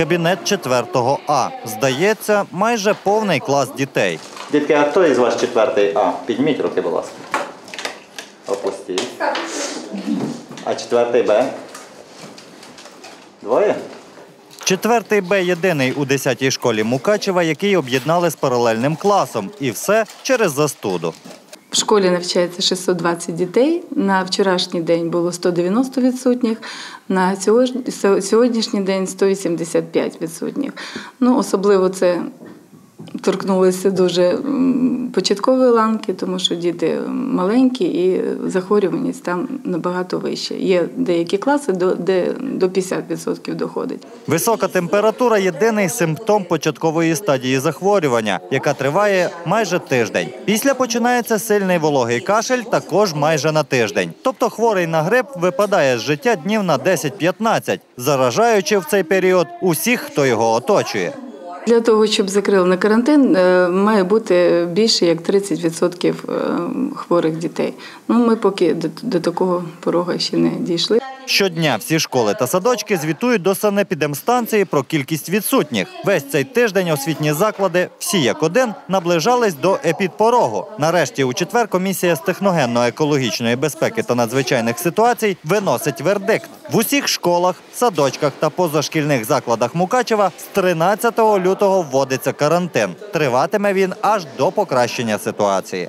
кабінет 4 А. Здається, майже повний клас дітей. Дітки, а хто із вас четвертий А? Підніміть руки, будь ласка. Опустіть. А четвертий Б? Двоє? Четвертий Б єдиний у 10-й школі Мукачева, який об'єднали з паралельним класом. І все через застуду. В школі навчається 620 дітей. На вчорашній день було 190 відсутніх, на сьогоднішній день 185 відсутніх. Ну, особливо це торкнулося дуже початкової ланки, тому що діти маленькі і захворюваність там набагато вища. Є деякі класи, де до 50% доходить. Висока температура єдиний симптом початкової стадії захворювання, яка триває майже тиждень. Після починається сильний вологий кашель, також майже на тиждень. Тобто хворий на грип випадає з життя днів на 10-15, заражаючи в цей період усіх, хто його оточує. Для того, щоб закрили на карантин, е, має бути більше як 30% е, хворих дітей. Ну, ми поки до, до такого порога ще не дійшли. Щодня всі школи та садочки звітують до санепідемстанції про кількість відсутніх. Весь цей тиждень освітні заклади, всі як один, наближались до епідпорогу. Нарешті у четвер комісія з техногенно-екологічної безпеки та надзвичайних ситуацій виносить вердикт. В усіх школах, садочках та позашкільних закладах Мукачева з 13 лютого вводиться карантин. Триватиме він аж до покращення ситуації.